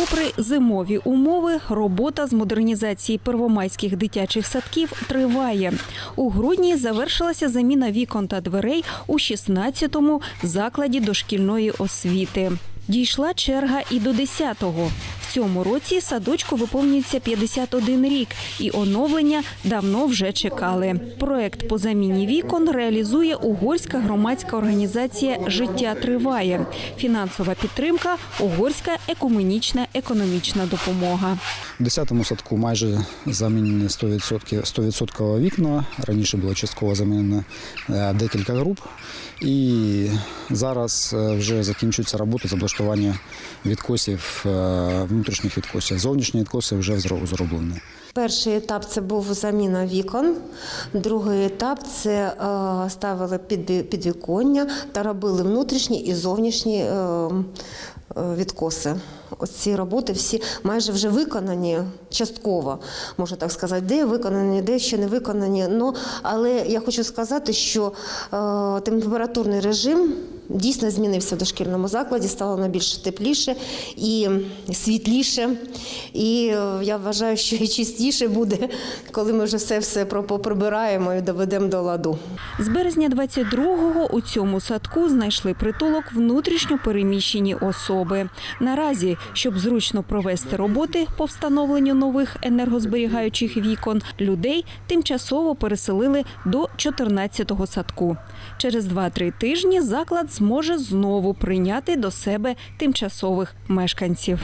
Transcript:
Попри зимові умови, робота з модернізації первомайських дитячих садків триває. У грудні завершилася заміна вікон та дверей у 16-му закладі дошкільної освіти. Дійшла черга і до 10-го. Цьому році садочку виповнюється 51 рік, і оновлення давно вже чекали. Проект по заміні вікон реалізує угорська громадська організація Життя триває. Фінансова підтримка угорська екуменічна економічна допомога. У 10-му садку майже замінені 100%, 100% вікна. Раніше було частково замінено е, декілька груп. І зараз е, вже закінчується робота з облаштування відкосів, е, внутрішніх відкосів. Зовнішні відкоси вже зро- зроблені. Перший етап це був заміна вікон. Другий етап це е, ставили під, підвіконня та робили внутрішні і зовнішні відкоси. Оці роботи всі майже вже виконані частково, можна так сказати, де виконані, де ще не виконані. Ну, але я хочу сказати, що е, температурний режим дійсно змінився в дошкільному закладі, стало на більш тепліше і світліше. І е, я вважаю, що і чистіше буде, коли ми вже все все поприбираємо і доведемо до ладу. З березня 22-го у цьому садку знайшли притулок внутрішньо переміщені особи. Наразі, щоб зручно провести роботи по встановленню нових енергозберігаючих вікон, людей тимчасово переселили до 14-го садку. Через 2-3 тижні заклад зможе знову прийняти до себе тимчасових мешканців.